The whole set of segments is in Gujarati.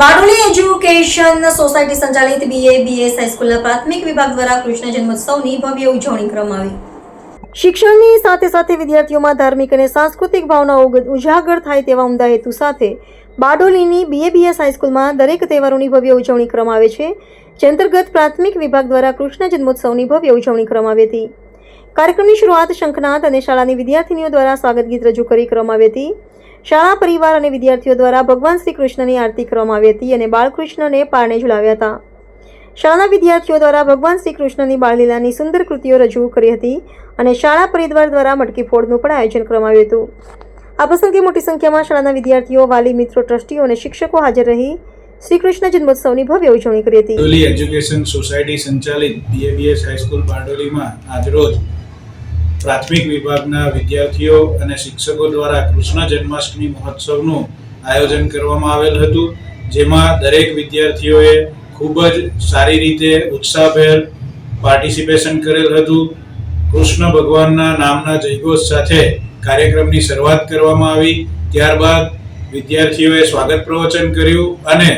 બારડોલી એજ્યુકેશન સોસાયટી સંચાલિત બીએ બીએસ હાઈસ્કૂલના પ્રાથમિક વિભાગ દ્વારા કૃષ્ણ જન્મોત્સવની ભવ્ય ઉજવણી કરવામાં આવી. શિક્ષણની સાથે સાથે વિદ્યાર્થીઓમાં ધાર્મિક અને સાંસ્કૃતિક ભાવનાઓ ઉજાગર થાય તેવા ઉમદા હેતુ સાથે બારડોલીની બીએબીએસ હાઈસ્કૂલમાં દરેક તહેવારોની ભવ્ય ઉજવણી કરવામાં આવે છે. જે અંતર્ગત પ્રાથમિક વિભાગ દ્વારા કૃષ્ણ જન્મોત્સવની ભવ્ય ઉજવણી કરવામાં આવી હતી. કાર્યક્રમની શરૂઆત શંખનાથ અને શાળાની વિદ્યાર્થીનીઓ દ્વારા સ્વાગત ગીત રજૂ કરી કરવામાં આવી હતી. શાળા પરિવાર અને વિદ્યાર્થીઓ દ્વારા ભગવાન શ્રી કૃષ્ણની આરતી કરવામાં આવી હતી અને બાળકૃષ્ણને પારણે ઝુલાવ્યા હતા. શાળાના વિદ્યાર્થીઓ દ્વારા ભગવાન શ્રી કૃષ્ણની બાળલીલાની સુંદર કૃતિઓ રજૂ કરી હતી અને શાળા પરિવાર દ્વારા મટકી ફોડનું પણ આયોજન કરવામાં આવ્યું હતું. આ પ્રસંગે મોટી સંખ્યામાં શાળાના વિદ્યાર્થીઓ, વાલી મિત્રો, ટ્રસ્ટીઓ અને શિક્ષકો હાજર રહી શ્રી જન્મોત્સવની ભવ્ય ઉજવણી કરી હતી. બારડોલી એજ્યુકેશન સોસાયટી સંચાલિત બીએબીએસ હાઈસ્કૂલ બારડોલીમાં આજરોજ પ્રાથમિક વિભાગના વિદ્યાર્થીઓ અને શિક્ષકો દ્વારા કૃષ્ણ જન્માષ્ટમી મહોત્સવનું આયોજન કરવામાં આવેલ હતું, જેમાં દરેક વિદ્યાર્થીઓએ ખૂબ જ સારી રીતે ઉત્સાહભેર પાર્ટિસિપેશન કરેલ હતું. કૃષ્ણ ભગવાનના નામના જયઘોષ સાથે કાર્યક્રમની શરૂઆત કરવામાં આવી. ત્યારબાદ વિદ્યાર્થીઓએ સ્વાગત પ્રવચન કર્યું અને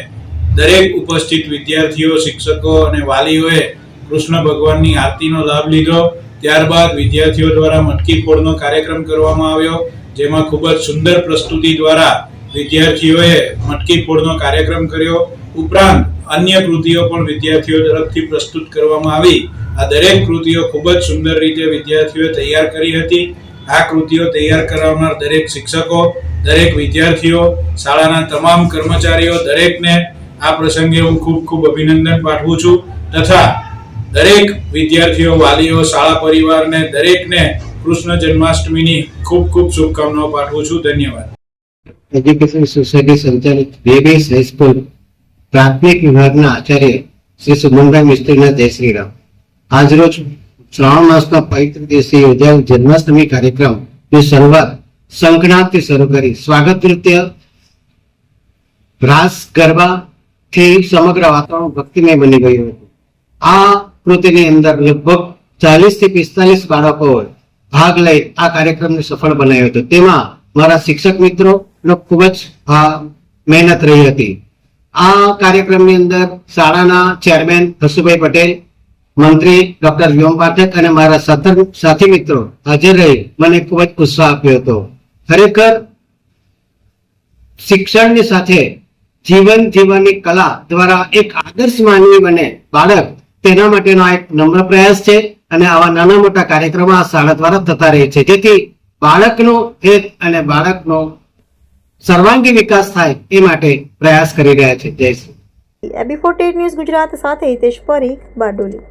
દરેક ઉપસ્થિત વિદ્યાર્થીઓ, શિક્ષકો અને વાલીઓએ કૃષ્ણ ભગવાનની આરતીનો લાભ લીધો. ત્યારબાદ વિદ્યાર્થીઓ દ્વારા મટકી ફોડનો કાર્યક્રમ કરવામાં આવ્યો, જેમાં ખૂબ જ સુંદર પ્રસ્તુતિ દ્વારા વિદ્યાર્થીઓએ મટકી ફોડનો કાર્યક્રમ કર્યો. ઉપરાંત અન્ય કૃતિઓ પણ વિદ્યાર્થીઓ તરફથી પ્રસ્તુત કરવામાં આવી. આ દરેક કૃતિઓ ખૂબ જ સુંદર રીતે વિદ્યાર્થીઓએ તૈયાર કરી હતી. આ કૃતિઓ તૈયાર કરાવનાર દરેક શિક્ષકો, દરેક વિદ્યાર્થીઓ, શાળાના તમામ કર્મચારીઓ, દરેકને આ પ્રસંગે હું ખૂબ ખૂબ અભિનંદન પાઠવું છું તથા દરેક વિદ્યાર્થીઓ, વાલીઓ, શાળા પરિવારને, દરેકને કૃષ્ણ જન્માષ્ટમીની ખૂબ ખૂબ શુભકામનાઓ પાઠવું છું. ધન્યવાદ. એજ્યુકેશન સોસાયટી સંચાલિત બેબીસ હાઈસ્કૂલ પ્રાથમિક વિભાગના આચાર્ય શ્રી સુમનભાઈ મિસ્ત્રીના જય શ્રી રામ. આજરોજ શ્રાવણ માસના પવિત્ર દિવસે યોજાયેલ જન્માષ્ટમી કાર્યક્રમની શરૂઆત શંખનાદથી શરૂ કરી. સ્વાગત નૃત્ય રાસ ગરબાથી સમગ્ર વાતાવરણ ભક્તિમય બની ગયું હતું. આ કૃતિની અંદર લગભગ ચાલીસથી પિસ્તાલીસ બાળકોએ ભાગ લઈ આ કાર્યક્રમને સફળ બનાવ્યો હતો. તેમાં મારા શિક્ષક મિત્રો ખૂબ જ મહેનત રહી હતી. આ કાર્યક્રમની અંદર શાળાના ચેરમેન હસુભાઈ પટેલ, મંત્રી ડોક્ટર વ્યોમ પાઠક અને મારા સતર સાથી મિત્રો હાજર રહી મને ખૂબ જ ઉત્સાહ આપ્યો હતો. ખરેખર શિક્ષણની સાથે જીવન જીવવાની કલા દ્વારા એક આદર્શ માનવી બને બાળક, તેના માટેનો એક નમ્ર પ્રયાસ છે અને આવા નાના મોટા કાર્યક્રમો આ શાળા દ્વારા થતા રહે છે. જેથી બાળકનો હેત અને બાળકનો સર્વાંગી વિકાસ થાય એ માટે પ્રયાસ કરી રહ્યા છે. જય શ્રી એબી ફોર્ટેડ ન્યૂઝ ગુજરાત સાથે હિતેશ પરીખ, બારડોલી.